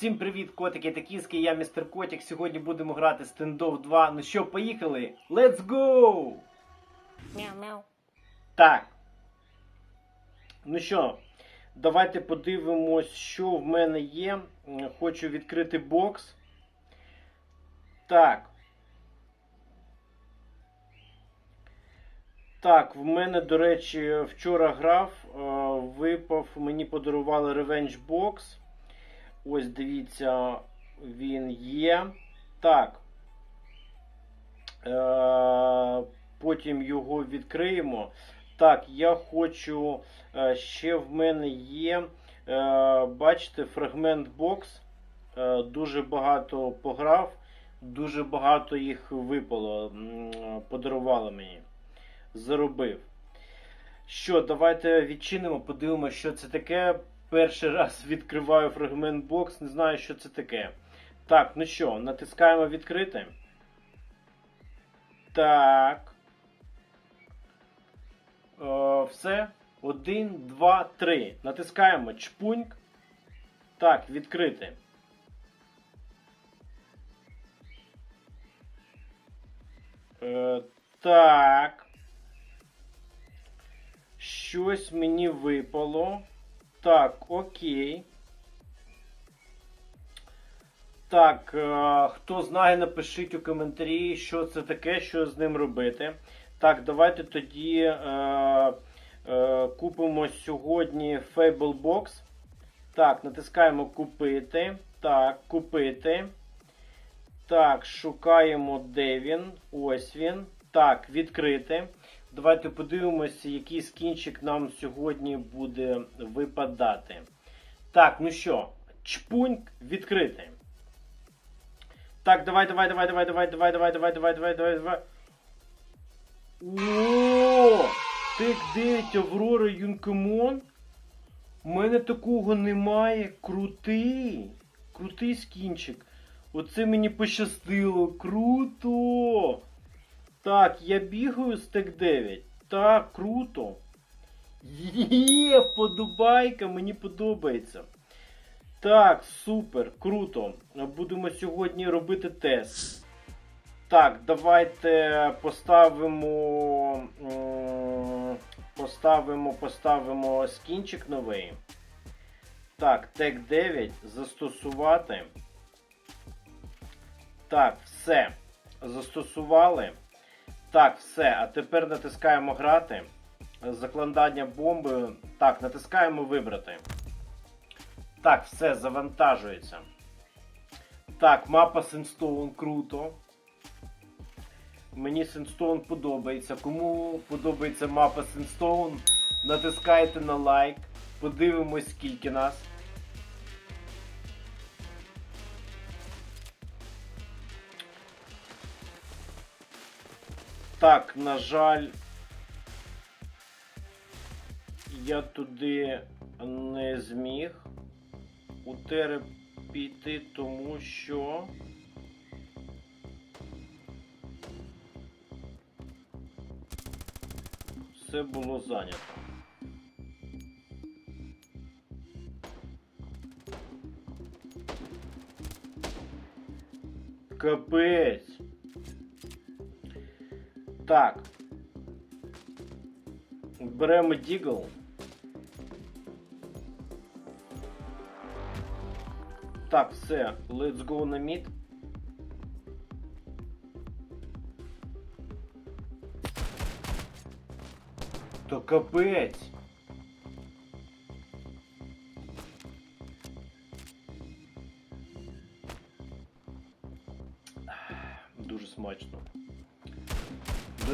Всім привіт, котики та кіски, я містер Котик. Сьогодні будемо грати стендов 2. Ну що, поїхали? Let's go! Мяу-мяу. Так. Ну що, давайте подивимось, що в мене є. Хочу відкрити бокс. Так. Так, в мене, до речі, вчора грав, випав, мені подарували Revenge Box. Ось дивіться, він є. Так. Е, потім його відкриємо. Так, я хочу. е, ще в мене є. е, бачите, фрагмент бокс. Е, дуже багато пограв, дуже багато їх випало. Подарували мені. Заробив. Що, давайте відчинимо, подивимося, що це таке. Перший раз відкриваю фрагмент бокс, не знаю, що це таке. Так, ну що, натискаємо відкрити. Так. Е, все. Один, два, три. Натискаємо чпуньк. Так, відкрити. Е, так. Щось мені випало. Так, окей. Так, е, хто знає, напишіть у коментарі, що це таке, що з ним робити. Так, давайте тоді е, е, купимо сьогодні Fable Box. Так, натискаємо купити. Так, купити. Так, шукаємо, де він. Ось він. Так, відкрити. Давайте подивимося, який скінчик нам сьогодні буде випадати. Так, ну що, чпуньк відкрити. Так, давай, давай, давай, давай, давай, давай, давай, давай, давай, давай, давай, давай. О! Тек 9 Аврора Юнкемон. У мене такого немає. Крутий. Крутий скінчик. Оце мені пощастило. Круто! Так, я бігаю з Тек 9. Так, круто. Є, вподобайка, мені подобається. Так, супер, круто. Будемо сьогодні робити тест. Так, давайте поставимо. Поставимо, поставимо скінчик новий. Так, тег 9 застосувати. Так, все. Застосували. Так, все. А тепер натискаємо грати. Закладання бомби. Так, натискаємо вибрати. Так, все, завантажується. Так, мапа Сенстоун круто. Мені Сенстоун подобається. Кому подобається мапа Сенстоун, натискайте на лайк. Подивимось, скільки нас. Так, на жаль, я туди не зміг у Тере піти, тому що. Все було зайнято. Капець. Так. Беремо Дігл. Так, все, let's go на мід. То капець.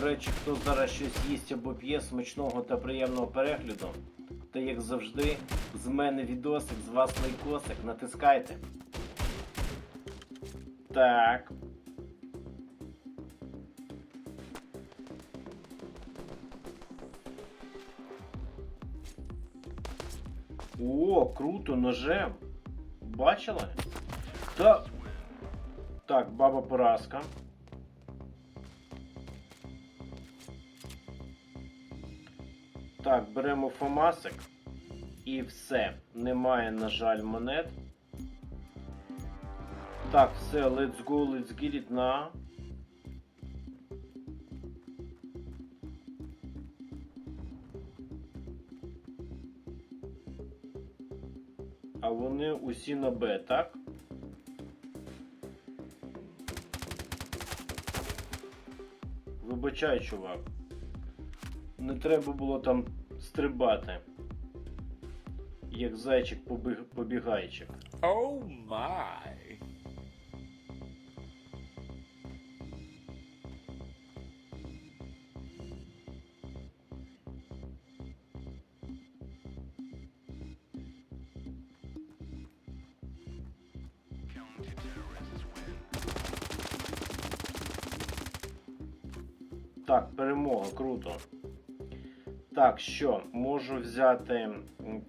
Речі, хто зараз щось їсть або п'є смачного та приємного перегляду, та як завжди, з мене відосик, з вас лайкосик, натискайте. Так. О, круто, ножем. Бачили? Та. Так, баба поразка. Так, беремо Фомасик. І все. Немає, на жаль, монет. Так, все, let's go, let's get it на. А вони усі на Б, так? Вибачай, чувак. Не треба було там стрибати. Як зайчик побіг... побігайчик. Oh my. Так, перемога, круто. Так, що, можу взяти.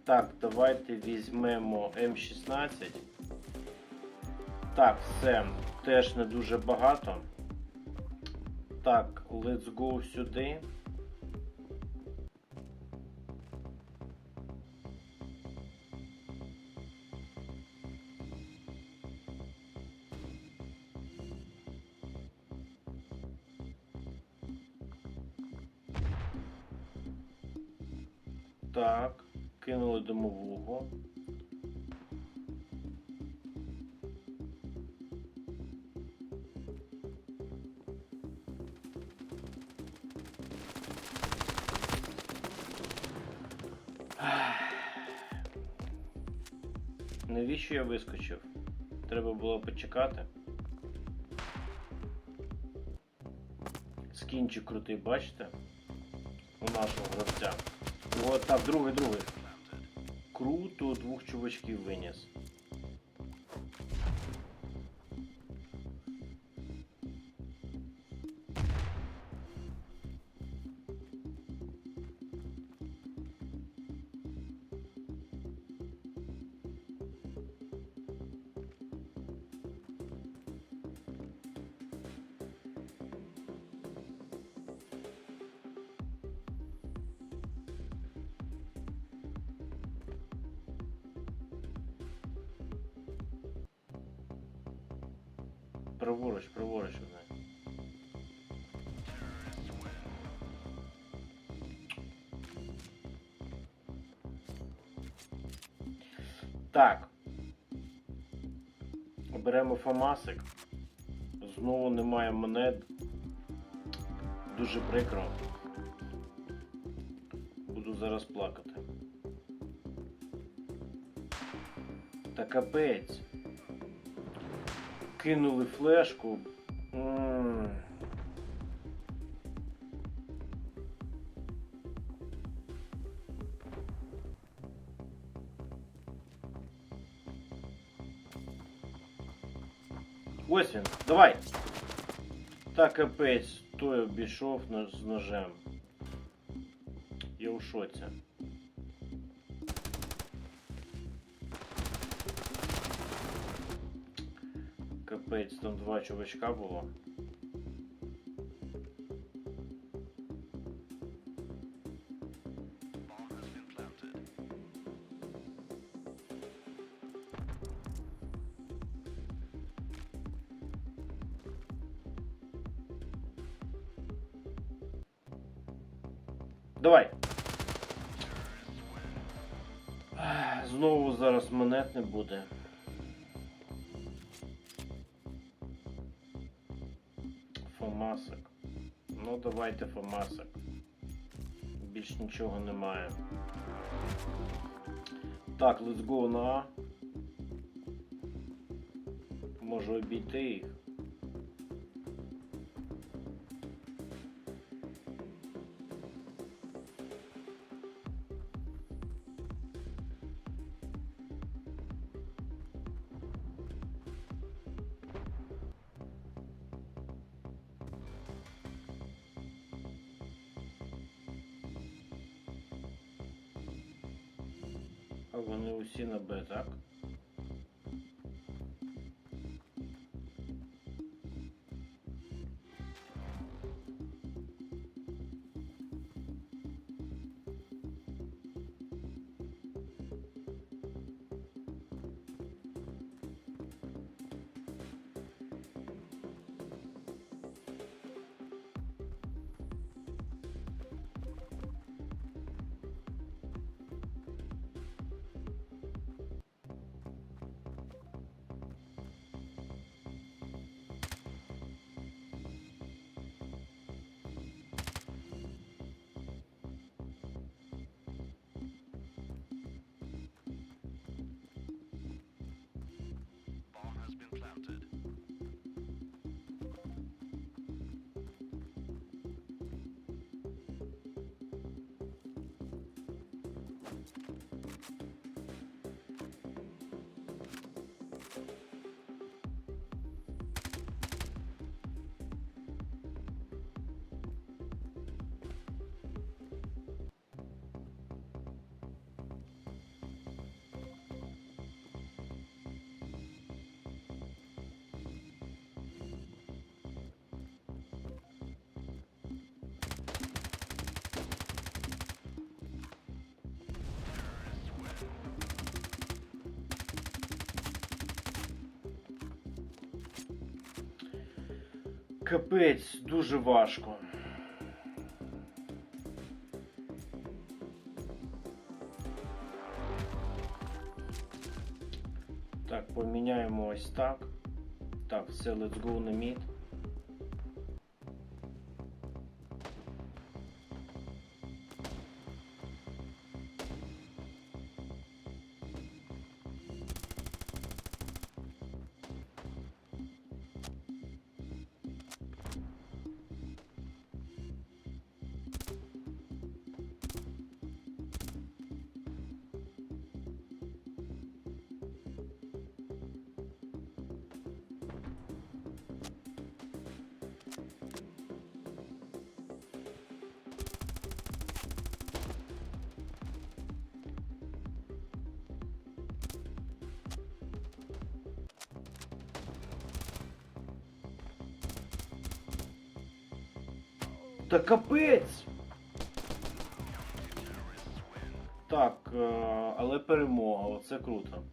Так, давайте візьмемо М16. Так, все, теж не дуже багато. Так, let's go сюди. Навіщо я вискочив? Треба було почекати. Скінчик крутий, бачите? У нашого гравця. От так, другий, другий. Круто, двох чувачків виніс. Праворуч, праворуч одне. Так. Беремо фамасик. Знову немає монет. Дуже прикро. Буду зараз плакати. Та капець. Кинули флешку. Ось він, давай. Так, капець, той обійшов з ножем. Я у шоці. Капець, там два чувачка було. Давай. Знову зараз монет не буде. Давайте Фомасик. Більш нічого немає. Так, let's go на. Можу обійти їх. Вони усі на Б, так? Капець, дуже важко. Так, поміняємо ось так. Так, все, let's go на мід. Та капець! Так, е, але перемога, оце круто.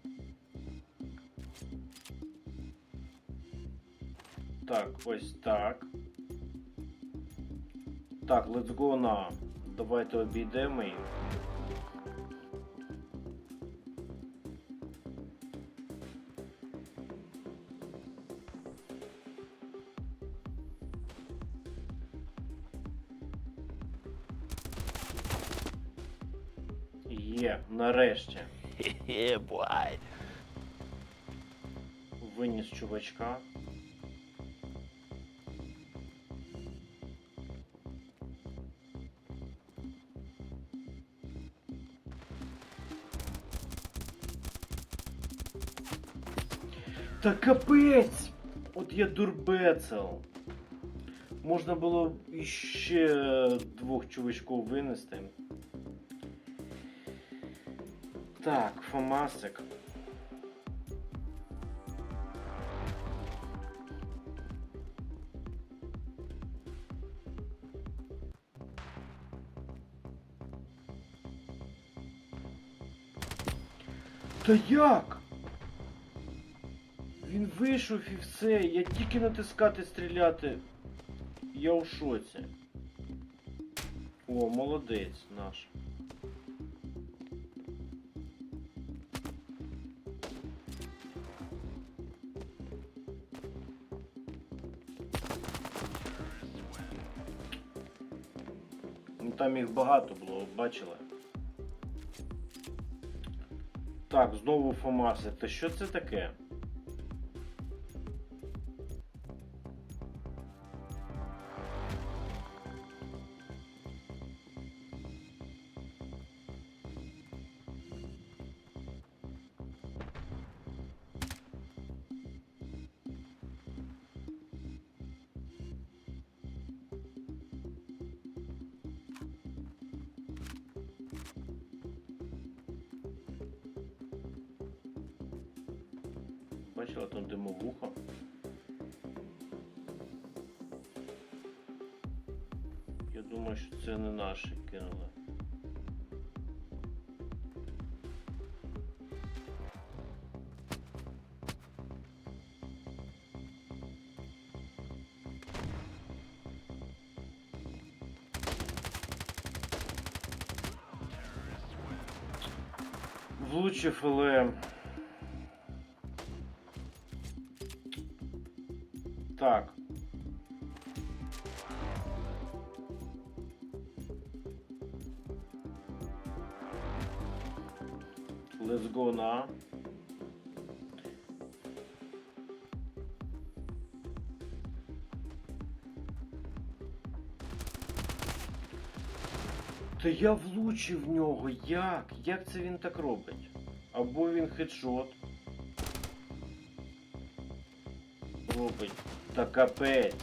Так, ось так. Так, let's go на. Давайте обійдемо їх. Нарешті. yeah. Виніс чувачка. Та капець! От я дурбецел. Можна було іще двох чувачків винести. Так, Фомасик. Та як? Він вийшов і все, я тільки натискати стріляти. Я у шоці. О, молодець наш. Ну там їх багато було, бачили. Так, знову Фомаси. Та що це таке? Бачила там димовуха. Я думаю, що це не наші кинули. Влучив, але Так. Let's go на. Та я влучив в нього. Як? Як це він так робить? Або він хедшот. Робить. Та капець.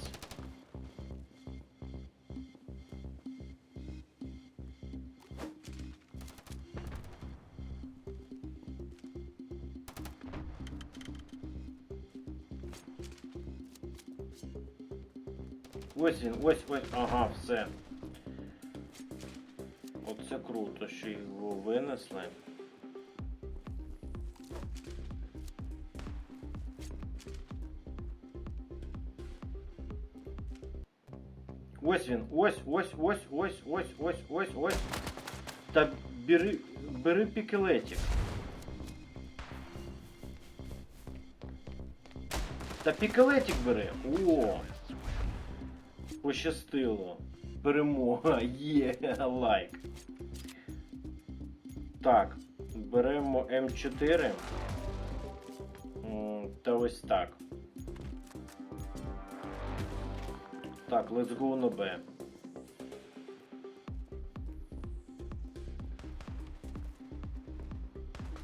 Ось він, ось ось, ага, все. Оце круто, що його винесли. Ось він. Ось, ось, ось, ось, ось, ось, ось, ось. Та бери, бери пікелетик. Та пікелетик бери. О! Пощастило. Перемога. Є, лайк. Так, беремо М4. Та ось так. Так, let's go на Б.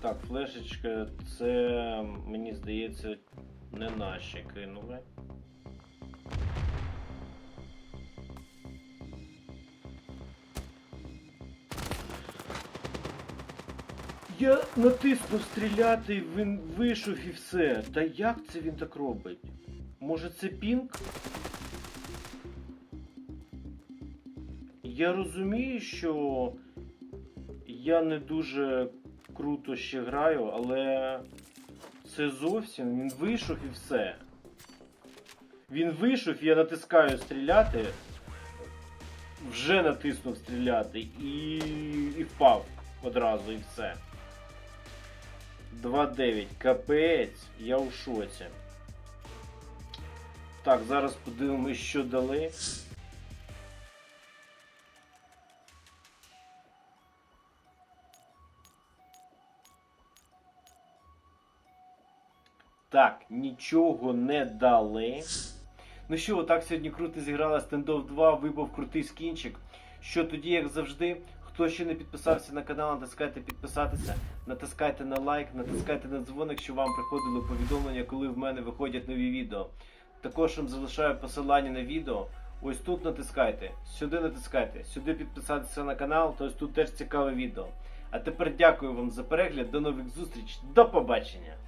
Так, флешечка, це, мені здається, не наші кинули. Я натиснув стріляти, він вийшов і все. Та як це він так робить? Може це пінг? Я розумію, що я не дуже круто ще граю, але це зовсім він вийшов і все. Він вийшов, я натискаю стріляти, вже натиснув стріляти і, і впав одразу і все. 2-9. Капець, я у шоці. Так, зараз подивимось, що дали. Так, нічого не дали. Ну що, отак сьогодні круто зіграла Standoff 2, випав крутий скінчик. Що тоді, як завжди, хто ще не підписався на канал, натискайте підписатися, натискайте на лайк, натискайте на дзвоник, щоб вам приходили повідомлення, коли в мене виходять нові відео. Також вам залишаю посилання на відео. Ось тут натискайте, сюди натискайте, сюди підписатися на канал, то ось тут теж цікаве відео. А тепер дякую вам за перегляд, до нових зустріч, до побачення!